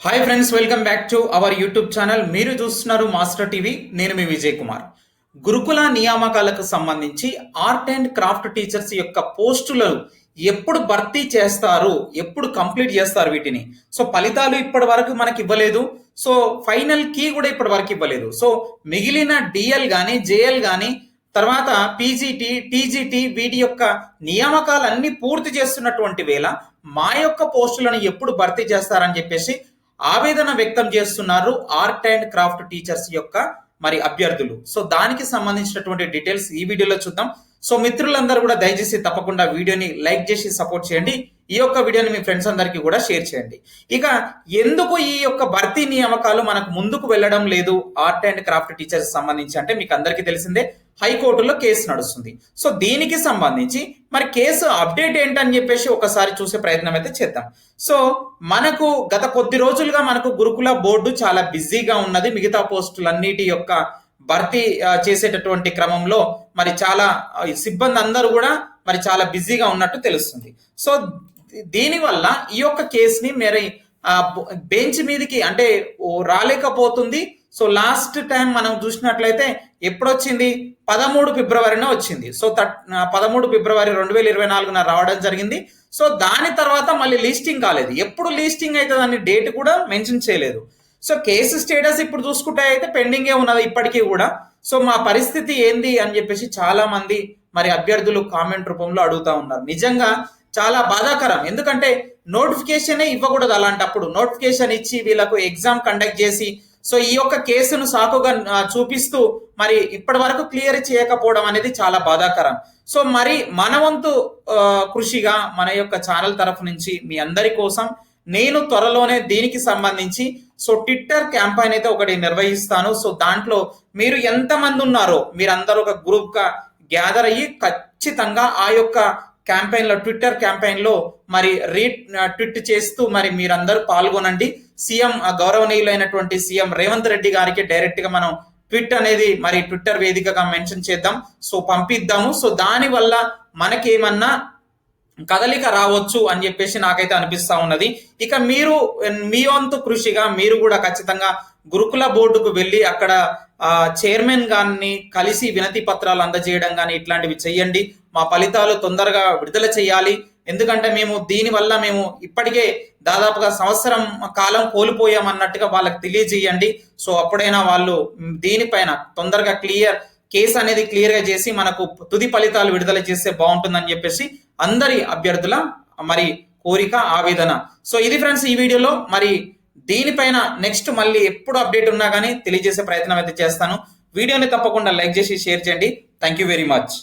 Hi friends welcome back to our YouTube channel మీరు చూస్తున్నారు master TV నేను మీ విజయ్ కుమార్. గురుకుల నియామకాలకు సంబంధించి ఆర్ట్ అండ్ క్రాఫ్ట్ టీచర్స్ యొక్క పోస్టులు ఎప్పుడు భర్తీ చేస్తారు ఎప్పుడు కంప్లీట్ చేస్తారు వీటిని. సో ఫలితాలు ఇప్పటి వరకు మనకి ఇవ్వలేదు. సో ఫైనల్ కీ కూడా ఇప్పటి వరకు ఇవ్వలేదు. సో మిగిలిన డిఎల్ కానీ జేఎల్ కానీ తర్వాత పీజీటీ టీజీటీ వీటి యొక్క నియామకాలన్నీ పూర్తి చేస్తున్నటువంటి వేళ మా యొక్క పోస్టులను ఎప్పుడు భర్తీ చేస్తారని చెప్పేసి ఆవేదన వ్యక్తం చేస్తున్నారు ఆర్ట్ అండ్ క్రాఫ్ట్ టీచర్స్ యొక్క మరి అభ్యర్థులు. సో దానికి సంబంధించినటువంటి డీటెయిల్స్ ఈ వీడియోలో చూద్దాం. సో మిత్రులందరూ కూడా దయచేసి తప్పకుండా వీడియోని లైక్ చేసి సపోర్ట్ చేయండి. ఈ యొక్క వీడియోని మీ ఫ్రెండ్స్ అందరికీ కూడా షేర్ చేయండి. ఇక ఎందుకు ఈ యొక్క భర్తీ నియామకాలు మనకు ముందుకు వెళ్ళడం లేదు? ఆర్ట్ అండ్ క్రాఫ్ట్ టీచర్స్ సంబంధించి అంటే మీకు అందరికీ తెలిసిందే హైకోర్టులో కేసు నడుస్తుంది. సో దీనికి సంబంధించి మరి కేసు అప్డేట్ ఏంటని చెప్పేసి ఒకసారి చూసే ప్రయత్నం అయితే చేద్దాం. సో మనకు గత కొద్ది రోజులుగా మనకు గురుకుల బోర్డు చాలా బిజీగా ఉన్నది. మిగతా పోస్టులన్నిటి యొక్క భర్తీ చేసేటటువంటి క్రమంలో మరి చాలా సిబ్బంది అందరూ కూడా మరి చాలా బిజీగా ఉన్నట్టు తెలుస్తుంది. సో దీనివల్ల ఈ యొక్క కేసుని మరి బెంచ్ మీదకి అంటే రాలేకపోతుంది. సో లాస్ట్ టైం మనం చూసినట్లయితే ఎప్పుడు వచ్చింది పదమూడు ఫిబ్రవరిన వచ్చింది. సో థర్ట్ పదమూడు ఫిబ్రవరి రెండు వేల ఇరవై నాలుగున రావడం జరిగింది. సో దాని తర్వాత మళ్ళీ లిస్టింగ్ కాలేదు. ఎప్పుడు లిస్టింగ్ అవుతుంది అనే డేట్ కూడా మెన్షన్ చేయలేదు. సో కేసు స్టేటస్ ఇప్పుడు చూసుకుంటే అయితే పెండింగే ఉన్నది ఇప్పటికీ కూడా. సో మా పరిస్థితి ఏంది అని చెప్పేసి చాలా మంది మరి అభ్యర్థులు కామెంట్ రూపంలో అడుగుతా ఉన్నారు. నిజంగా చాలా బాధాకరం. ఎందుకంటే నోటిఫికేషనే ఇవ్వకూడదు అలాంటప్పుడు. నోటిఫికేషన్ ఇచ్చి వీళ్ళకు ఎగ్జామ్ కండక్ట్ చేసి సో ఈ యొక్క కేసును సాకుగా చూపిస్తూ మరి ఇప్పటి వరకు క్లియర్ చేయకపోవడం అనేది చాలా బాధాకరం. సో మరి మన వంతు కృషిగా మన యొక్క ఛానల్ తరఫు నుంచి మీ అందరి కోసం నేను త్వరలోనే దీనికి సంబంధించి సో ట్విట్టర్ క్యాంపైన్ అయితే ఒకటి నిర్వహిస్తాను. సో దాంట్లో మీరు ఎంతమంది ఉన్నారో మీరందరూ ఒక గ్రూప్గా గ్యాదర్ అయ్యి ఖచ్చితంగా ఆ యొక్క క్యాంపెయిన్లో ట్విట్టర్ క్యాంపెయిన్లో మరి రీ ట్విట్ చేస్తూ మరి మీరందరూ పాల్గొనండి. సీఎం ఆ, గౌరవనీయులైనటువంటి సీఎం రేవంత్ రెడ్డి గారికి డైరెక్ట్గా మనం ట్విట్ అనేది మరి ట్విట్టర్ వేదికగా మెన్షన్ చేద్దాం. సో పంపిద్దాము. సో దాని వల్ల మనకేమన్నా కదలిక రావచ్చు అని చెప్పేసి నాకైతే అనిపిస్తా ఉన్నది. ఇక మీరు మీ వంతు కృషిగా మీరు కూడా ఖచ్చితంగా గురుకుల బోర్డుకు వెళ్ళి అక్కడ చైర్మన్ గారిని కలిసి వినతి పత్రాలు అందజేయడం కానీ ఇట్లాంటివి చేయండి మా ఫలితాలు తొందరగా విడుదల చేయాలి. ఎందుకంటే మేము దీనివల్ల మేము ఇప్పటికే దాదాపుగా సంవత్సరం కాలం కోల్పోయామన్నట్టుగా వాళ్ళకి తెలియజేయండి. సో అప్పుడైనా వాళ్ళు దీనిపైన తొందరగా క్లియర్ కేసు అనేది క్లియర్గా చేసి మనకు తుది ఫలితాలు విడుదల చేస్తే బాగుంటుందని చెప్పేసి అందరి అభ్యర్థుల మరి కోరిక ఆవేదన. సో ఇది ఫ్రెండ్స్ ఈ వీడియోలో. మరి దీనిపైన నెక్స్ట్ మళ్ళీ ఎప్పుడు అప్డేట్ ఉన్నా కానీ తెలియజేసే ప్రయత్నం అయితే చేస్తాను. వీడియోని తప్పకుండా లైక్ చేసి షేర్ చేయండి. Thank you very much